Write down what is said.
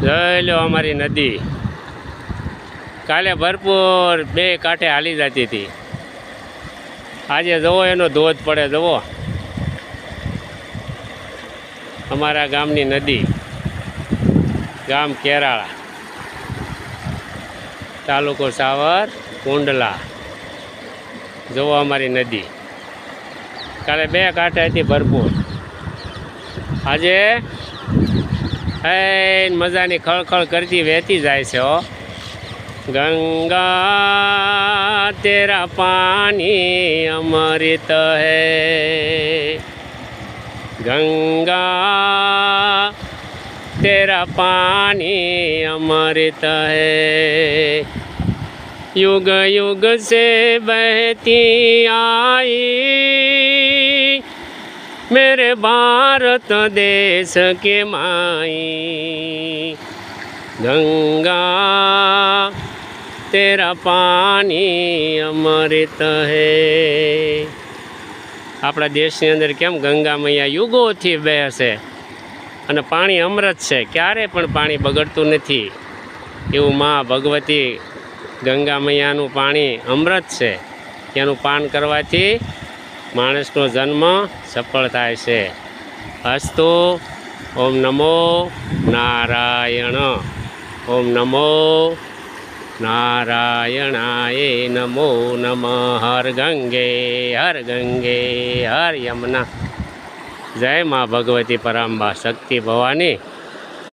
જોઈ લો અમારી નદી. કાલે ભરપૂર બે કાંઠે હાલી જતી હતી. આજે જવો એનો ધોધ પડે, જવો. અમારા ગામની નદી. ગામ કેરાળા. તાલુકો સાવર, કુંડલા. જવો અમારી નદી. કાલે બે કાંઠે હતી ભરપૂર. આજે હૈ મજાની ખળખળ કરતી વહેતી જાય છે, હો. ગંગા તેરા પાણી અમૃત હે. ગંગા તેરા પાણી અમૃત હૈ. યુગ યુગ સે બહેતી આઈ. मेरे भारत देश के माई गंगा तेरा पानी અમૃત હે આપણા દેશની અંદર કેમ ગંગા મૈયા યુગોથી બેસે અને પાણી અમૃત છે ક્યારે પણ પાણી બગડતું નથી એવું માં ભગવતી ગંગા મૈયાનું પાણી અમૃત છે એનું પાન કરવાથી માણસનો જન્મ સફળ થાય છે. અસ્તુ ઓમ નમો નારાયણ. ઓમ નમો નારાયણાય નમો નમ. હર ગંગે હર ગંગે, હર યમના. જય મા ભગવતી પરાંબા શક્તિ ભવાની.